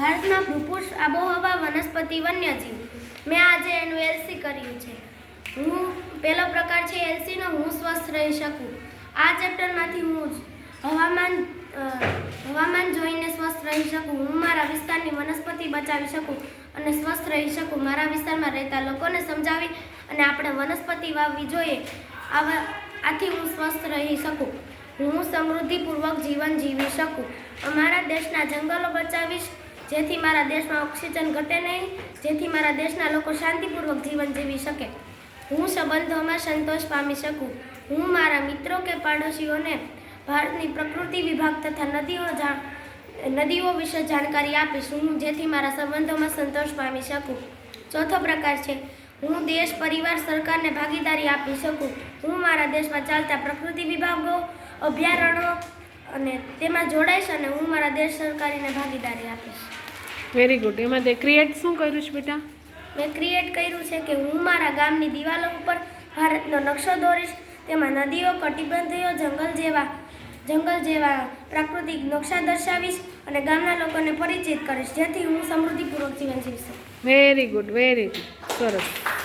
ભારતમાં ભૂપુષ આબોહવા વનસ્પતિ વન્યજીવ. મેં આજે એનું એલસી કર્યું છે. હું, પહેલો પ્રકાર છે એલસીનો, હું સ્વસ્થ રહી શકું. આ ચેપ્ટરમાંથી હું હવામાન હવામાન જોઈને સ્વસ્થ રહી શકું. હું મારા વિસ્તારની વનસ્પતિ બચાવી શકું અને સ્વસ્થ રહી શકું. મારા વિસ્તારમાં રહેતા લોકોને સમજાવી અને આપણે વનસ્પતિ વાવવી જોઈએ. આવા, આથી હું સ્વસ્થ રહી શકું. હું સમૃદ્ધિપૂર્વક જીવન જીવી શકું. અમારા દેશના જંગલો બચાવીશ જેથી મારા દેશમાં ઓક્સિજન ઘટે નહીં, જેથી મારા દેશના લોકો શાંતિપૂર્વક જીવન જીવી શકે. હું સંબંધોમાં સંતોષ પામી શકું. હું મારા મિત્રો કે પાડોશીઓને ભારતની પ્રકૃતિ વિભાગ તથા નદીઓ જાણ, નદીઓ વિશે જાણકારી આપીશ. હું જેથી મારા સંબંધોમાં સંતોષ પામી શકું. ચોથો પ્રકાર છે, હું દેશ, પરિવાર, સરકારને ભાગીદારી આપી શકું. હું મારા દેશમાં ચાલતા પ્રકૃતિ વિભાગો, અભયારણ્યો અને તેમાં જોડાઈશ અને હું મારા દેશ સરકારીને ભાગીદારી આપીશ. વેરી ગુડ એમાં તે ક્રિએટ શું કર્યું છે બેટા? મેં ક્રિએટ કર્યું છે કે હું મારા ગામની દિવાલો ઉપર ભારતનો નકશો દોરીશ. તેમાં નદીઓ કટિબંધીઓ જંગલ જેવા જંગલ જેવા પ્રાકૃતિક નકશા દર્શાવીશ અને ગામના લોકોને પરિચિત કરીશ. જેથી હું સમૃદ્ધિપૂર્વક જીવન જીવી શકું. વેરી ગુડ વેરી ગુડ સરસ.